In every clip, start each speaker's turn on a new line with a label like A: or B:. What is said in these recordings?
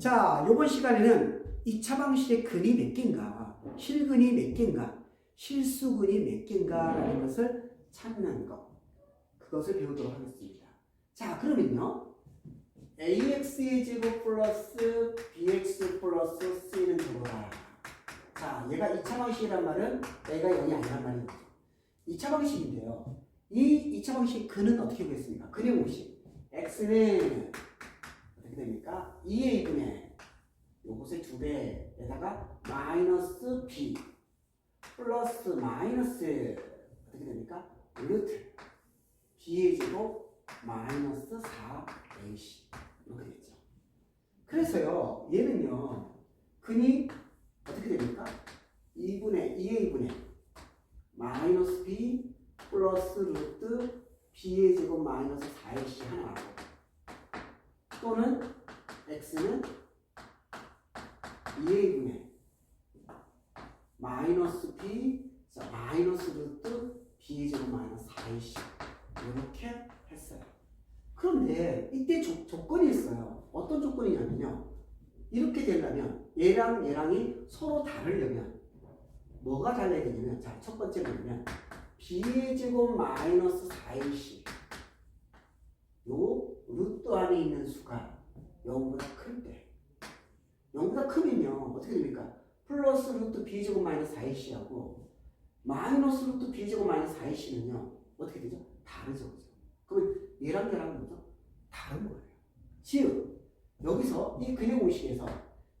A: 자, 이번 시간에는 2차 방식의 근이 몇 개인가, 실근이 몇 개인가, 실수근이 몇 개인가라는 것을 찾는 것. 그것을 배우도록 하겠습니다. 자, 그러면요. ax의 제곱 플러스 bx 플러스 c는 제곱이다. 자, 얘가 2차 방식이란 말은 얘가 0이 아니란 말인 거죠. 2차 방식인데요. 이 2차 방식 근은 어떻게 보겠습니까? 근의 공식. x는 어떻게 됩니까? 2의 2분의 요것의 두 배에다가 마이너스 b 플러스 마이너스 어떻게 됩니까? 루트 b의 제곱 마이너스 4ac 이렇게 되죠. 그래서요 얘는요 근이 어떻게 됩니까? 2분의 2의 2분의 마이너스 b 플러스 루트 b의 제곱 마이너스 4ac 하나 또는 x는 2의 2분의 마이너스 b 자, 마이너스 루트 b의 제곱 마이너스 4ac 이렇게 했어요. 그런데 이때 조, 조건이 있어요. 어떤 조건이냐면요. 이렇게 되려면 얘랑 얘랑이 서로 다르려면 뭐가 달라야 되냐면 자, 첫 번째 뭐냐면 b의 제곱 마이너스 4ac 요 루트 안에 있는 수가 0보다 클 때. 0보다 크면요. 어떻게 됩니까? 플러스 루트 b제곱 마이너스 4ac하고 마이너스 루트 b제곱 마이너스 4ac는요. 어떻게 되죠? 다르죠. 그죠? 그러면 얘랑 얘랑 뭐죠? 다른 거예요. 즉 여기서 이 근의 공식에서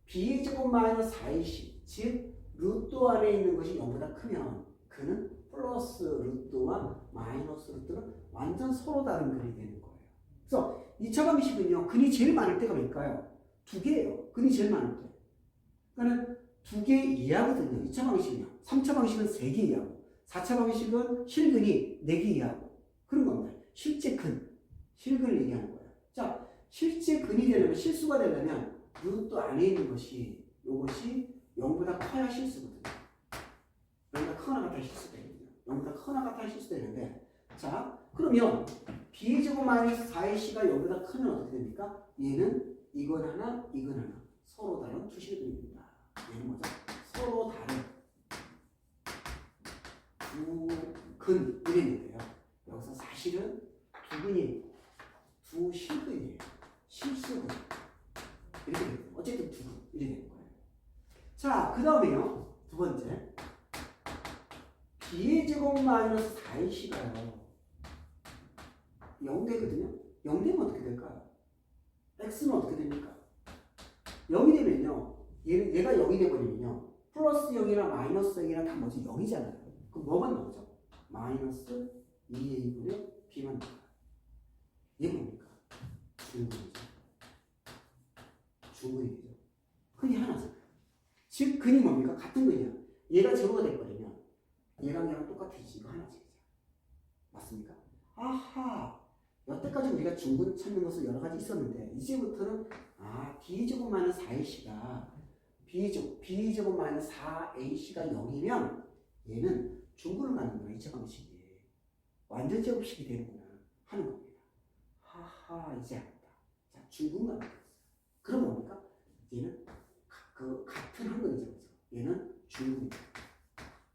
A: b제곱 마이너스 4ac 즉 루트 안에 있는 것이 0보다 크면 그는 플러스 루트와 마이너스 루트는 완전 서로 다른 근이 되는 거예요. 그래서 2차 방식은요, 근이 제일 많을 때가 몇까요? 두 개예요. 근이 제일 많을 때. 그러니까 두개 이하거든요. 2차 방식은요. 3차 방식은 세 개 이하고, 4차 방식은 실근이 네 개 이하고. 그런 겁니다. 실제 근, 실근을 얘기하는 거예요. 자, 실제 근이 되려면, 실수가 되려면, 루트 안에 있는 것이, 요것이 0보다 커야 실수거든요. 0보다 크거나 같아 실수되거든요. 0보다 크거나 같아 실수되는데, 자, 그러면, b제곱 마이너스 4ac가 0보다 크면 어떻게 됩니까? 얘는 이건 하나, 이건 하나. 서로 다른 두 실근입니다. 얘는 뭐죠? 서로 다른 두근 이랬는데요. 여기서 사실은 두 근이 두 실근이에요. 실수근. 이렇게 돼요. 어쨌든 두 근. 이렇게 되는 거예요. 자, 그 다음에요. 두 번째. b의 제곱 마이너스 4ac가요. 0 되거든요. 0 되면 어떻게 될까요? x는 어떻게 됩니까? 0이 되면요. 얘, 얘가 0이 되버리면요. 플러스 0이나 마이너스 0이나 다 뭐지? 0이잖아요. 그럼 뭐만 나오죠? 마이너스 2의 2분의 b만 나와요. 얘 뭡니까? 중근이죠. 중근이죠. 근이 하나잖아요. 즉, 근이 뭡니까? 같은 근이야. 얘가 제로가 돼버리면 얘랑 얘랑 똑같아지지. 이거 하나지. 맞습니까? 아하. 여태까지 우리가 중근 찾는 것은 여러 가지 있었는데 이제부터는 아 b제곱 마이너스 4ac가 b제곱 b제곱 마이너스 4ac가 0이면 얘는 중근을 갖는구나 2차 방식이 완전 제곱식이 되는구나 하는 겁니다. 하하 이제 알았다. 자 중근만 알았어. 그럼 뭡니까? 얘는 가- 그 같은 한근이죠. 그죠? 얘는 중근이다.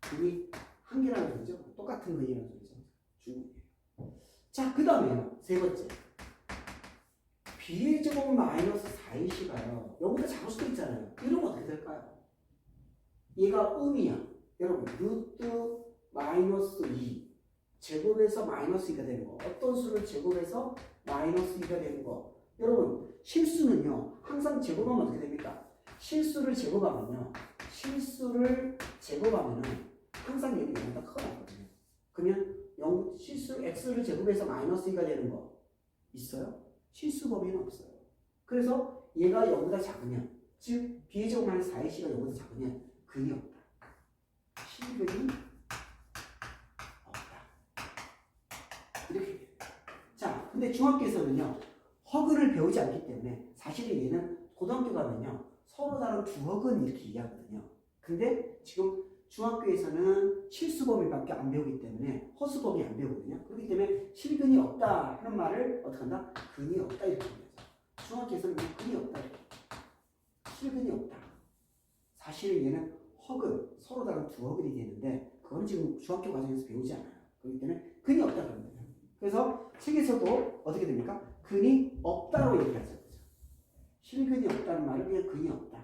A: 근이 한 개라는 소리죠. 똑같은 근이라는 소리죠. 중근이에요. 자, 그 다음에요. 세 번째. b의 제곱 마이너스 4ac가요. 여기다 작을 수도 있잖아요. 이러면 어떻게 될까요? 얘가 음이야. 여러분, 루트 마이너스 2. 제곱에서 마이너스 2가 되는 거. 어떤 수를 제곱해서 마이너스 2가 되는 거. 여러분, 실수는요. 항상 제곱하면 어떻게 됩니까? 실수를 제곱하면요. 실수를 제곱하면은 항상 0보다 크게 나거든요. 그러면 0, 실수 x를 제곱해서 마이너스 2가 되는 거 있어요? 실수 범위는 없어요. 그래서 얘가 0보다 작으면 즉 b의 제곱 마이너스 4ac가 0보다 작으면 근이 없다. 실근이 없다. 이렇게. 자, 근데 중학교에서는요 허근을 배우지 않기 때문에 사실은 얘는 고등학교 가면요 서로 다른 두 허근 이렇게 이해하거든요. 근데 지금 중학교에서는 실수범위밖에 안 배우기 때문에 허수범위 안 배우거든요. 그렇기 때문에 실근이 없다 하는 말을 어떻게 한다? 근이 없다 이렇게 합니다. 중학교에서는 근이 없다 이렇게. 실근이 없다. 사실 얘는 허근, 서로 다른 두 허근이 되는데 그건 지금 중학교 과정에서 배우지 않아요. 그렇기 때문에 근이 없다 그런 거예요. 그래서 책에서도 어떻게 됩니까? 근이 없다로 얘기하죠. 실근이 없다는 말은 그냥 근이 없다.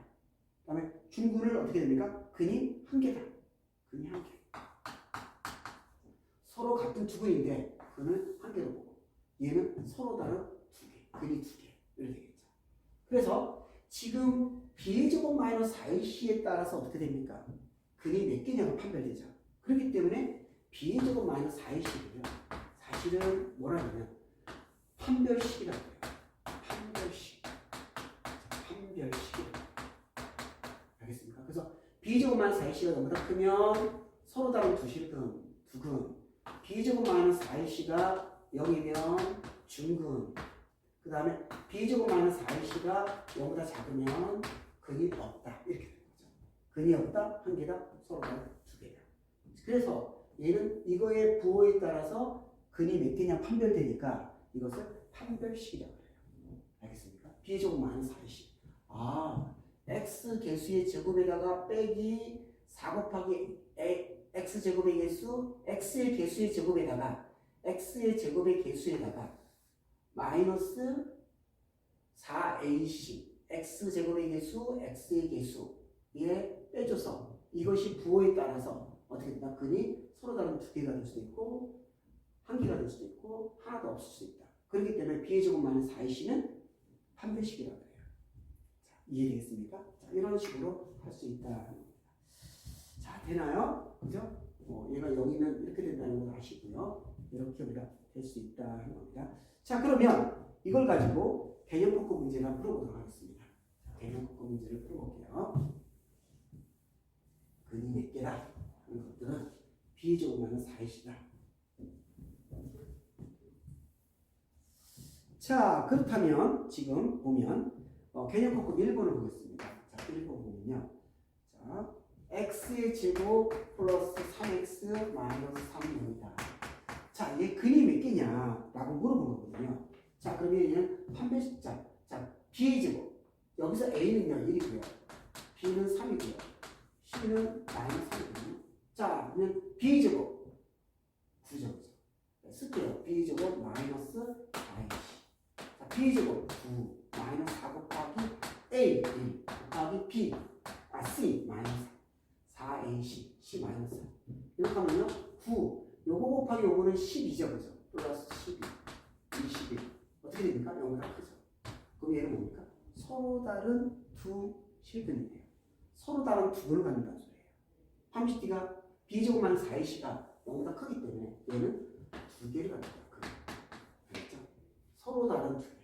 A: 그 다음에 중근을 어떻게 됩니까? 근이 한 개다. 한 개. 서로 같은 두 근인데 근을 한 개로 보고 얘는 서로 다른 두 개. 근이 두 개. 이렇게 되겠죠. 그래서 지금 b의 제곱 마이너스 4ac에 따라서 어떻게 됩니까? 근이 몇 개냐가 판별되죠. 그렇기 때문에 b의 제곱 마이너스 4ac는요. 사실은 뭐라 하냐면 판별식이라고 해요. 판별식. 판별식이라고 알겠습니까? 그래서 b 제곱 마이너스 4ac가 너보다 크면 서로 다른 두 실근, 두근. b제곱 마이너스 4ac가 0이면 중근. 그 다음에 b제곱 마이너스 4ac가 0보다 작으면 근이 없다. 이렇게 되는 거죠. 근이 없다, 한 개다, 서로 다른 두 개다. 그래서 얘는 이거의 부호에 따라서 근이 몇 개냐 판별되니까 이것을 판별식이라고 해요. 알겠습니까? b제곱 마이너스 4ac. 아, x 개수의 제곱에다가 빼기 4 곱하기 에- x 제곱의 개수, x의 개수의 제곱에다가 x의 제곱의 개수에다가 마이너스 4ac x 제곱의 개수, x의 개수 에 빼줘서 이것이 부호에 따라서 어떻게 된다? 근이 서로 다른 두 개가 될 수도 있고 한 개가 될 수도 있고 하나도 없을 수 있다. 그렇기 때문에 b의 제곱 마이너스 4ac는 판별식이라고 해요. 자, 이해되겠습니까? 자, 이런 식으로 할 수 있다. 자, 되나요? 그죠? 어, 얘가 0이면 이렇게 된다는 걸 아시고요. 이렇게 우리가 될 수 있다 하는 겁니다. 자, 그러면 이걸 가지고 개념 복구 한번 풀어보도록 하겠습니다. 자, 개념 복구 문제를 풀어볼게요. 근이 몇 개다? 하는 것들은 마이너스 4이시다. 자, 그렇다면 지금 보면 어, 개념 복구 1번을 보겠습니다. 자, 1번 보면요. 자, x의 제곱 플러스 3x 마이너스 3입니다. 자, 얘 근이 몇 개냐? 라고 물어본 거거든요. 자, 그러면 얘는 판별식, 자, 자, b의 제곱. 여기서 a는요, 1이고요. b는 3이고요. c는 마이너스 3이거든요. 자, 그러면 b의 제곱. 9죠, 그죠? 쓸게요. b의 제곱 마이너스 4ac. 자, b의 제곱 9 마이너스 4 곱하기 a, a 곱하기 b, 아, c 마이너스 4ac, c 마이너스 4. 이렇게 하면요, 9 요거 곱하기 요거는 12죠, 그죠? 플러스 12, 21. 어떻게 됩니까? 0보다 크죠. 그럼 얘는 뭡니까? 서로 다른 두 실근이에요. 서로 다른 두 근을 갖는다는 소리예요. 30D가 B제곱만 4C가 0보다 크기 때문에 얘는 두 개를 갖는다. 알겠죠? 서로 다른 두 개.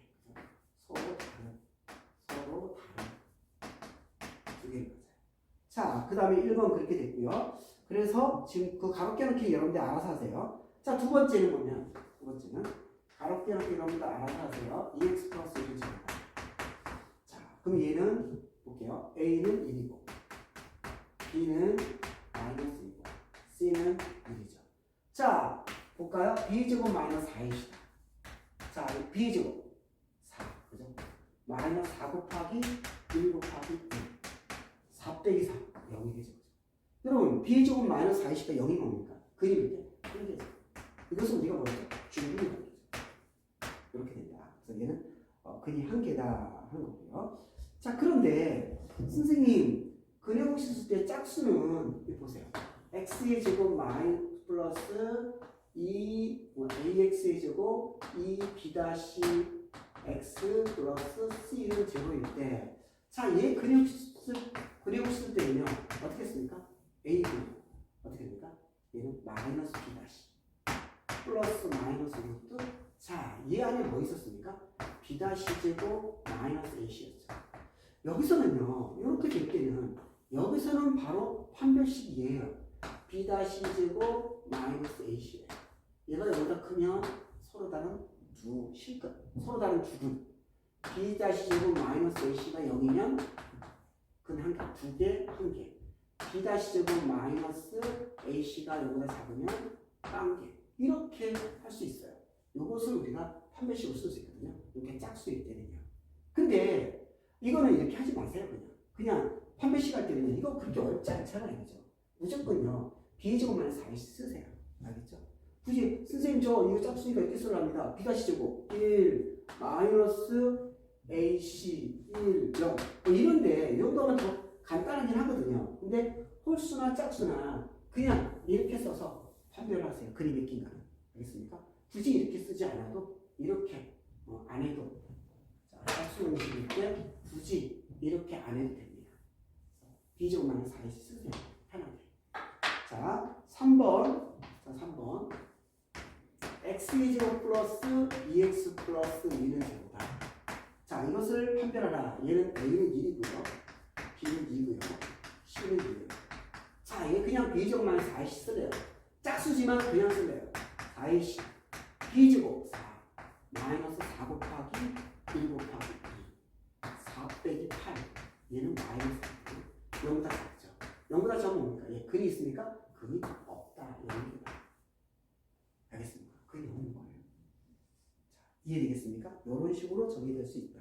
A: 서로 다른 두 개를 가져요. 자, 그 다음에 1번 그렇게 됐고요. 그래서 지금 그 가로 깨놓기 여러분들 알아서 하세요. 자, 두 번째는 뭐냐면, 두 번째는 가로 깨놓기 여러분들 알아서 하세요. 2x 플러스 1을 제곱하다. 자, 그럼 얘는 볼게요. a는 1이고, b는 마이너스 2고, c는 1이죠. 자, 볼까요? b제곱 마이너스 4이시다. 자, b제곱 4, 그죠? 마이너스 4 곱하기 1 곱하기 1. 4 빼기 4, 0이 되죠. 여러분, b제곱 마이너스 4이시가 0이 뭡니까? 그림 때 1이죠. 이것은 우리가 뭐죠? 중분이라고 그러죠. 이렇게 된다. 그래서 얘는 어, 근이 한 개다 하는 거고요. 자, 그런데 선생님 근해 보셨을 때 짝수는 보세요. x의 제곱 마이 플러스 2 뭐, ax의 제곱 2b 다시 x 플러스 c는 제로일 때, 자, 얘 근해 보셨 을 근해 보셨을 때는요 어떻게 했습니까? a는 어떻게 됩니까? 얘는 마이너스 b 다시 플러스 마이너스 루트 자, 얘 안에 뭐 있었습니까? b 다시 제곱 마이너스 ac였죠. 여기서는요, 이렇게 될 때는 여기서는 바로 판별식이에요. b 다시 제곱 마이너스 ac예요. 얘가 여기다 크면 서로 다른 두 실근, 서로 다른 두근. b 다시 제곱 마이너스 ac가 0이면 근한 개, 두 개, 한 개. b 다시 제곱 마이너스 ac가 여기다 작으면 한 개. 이렇게 할 수 있어요. 이것을 우리가 판별식으로 쓸 수 있거든요. 이렇게 짝수일 때는요. 근데 이거는 이렇게 하지 마세요, 그냥. 그냥 판별식 할 때는요. 이거 그렇게 어렵지 않잖아요. 그죠? 무조건요. B제곱만 4씩 쓰세요. 알겠죠? 굳이 선생님 저 이거 짝수니까 이렇게 쓰랍니다. B 다시 제곱 1 마이너스 AC 1 0 뭐 이런데 이 정도면 더 간단하긴 하거든요. 근데 홀수나 짝수나 그냥 이렇게 써서 판별을 하세요. 그림의 낀가는. 알겠습니까? 굳이 이렇게 쓰지 않아도 이렇게 어, 안 해도 자, 짝수 공식일 때 굳이 이렇게 안 해도 됩니다. B제곱만 4씩 쓰세요. 편하게. 자, 3번. 자, 3번. x 제곱 플러스 2x 플러스 1은 제곱이다. 자, 이것을 판별하라. 얘는 a는 1이고요. B는 2고요. c는 2예요. 자, 얘 그냥 b제곱만 4씩 쓸래요. 짝수지만 그냥 쓸래요. 4의 b제곱 4 마이너스 4 곱하기 1 곱하기 2 4 빼기 8 얘는 마이너스 0보다 작죠. 0보다 작으면 뭡니까? 얘 근이 있습니까? 근이 없다. 0이다. 알겠습니까? 그게 0인 거예요. 자, 이해되겠습니까? 이런 식으로 정의될 수 있다.